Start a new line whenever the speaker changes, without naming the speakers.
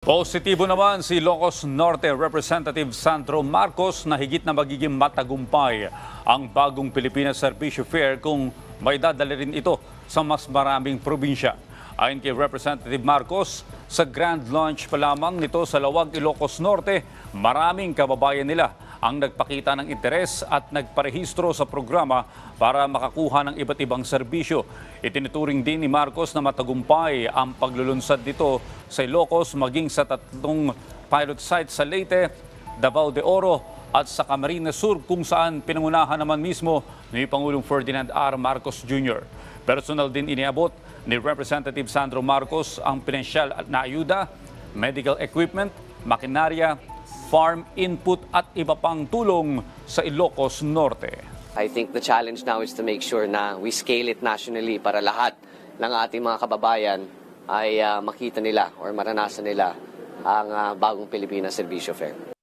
Positibo naman si Locos Norte Representative Sandro Marcos na higit na magiging matagumpay ang bagong Pilipinas Servicio Fair kung may dadali rin ito sa mas maraming probinsya. Ayon kay Representative Marcos, sa grand launch pa lamang nito sa Lawag, Ilocos Norte, maraming kababayan nila ang nagpakita ng interes at nagparehistro sa programa para makakuha ng iba't ibang serbisyo. Itinuturing din ni Marcos na matagumpay ang paglulunsad dito sa Ilocos maging sa tatlong pilot sites sa Leyte, Davao de Oro at sa Camarines Sur kung saan pinangunahan naman mismo ni Pangulong Ferdinand R. Marcos Jr. Personal din iniabot ni Representative Sandro Marcos ang pinansyal na ayuda, medical equipment, makinarya, farm input at iba pang tulong sa Ilocos Norte.
I think the challenge now is to make sure na we scale it nationally para lahat ng ating mga kababayan ay ah, makita nila or maranasan nila ang ah, bagong Pilipinas Servisyo Fair.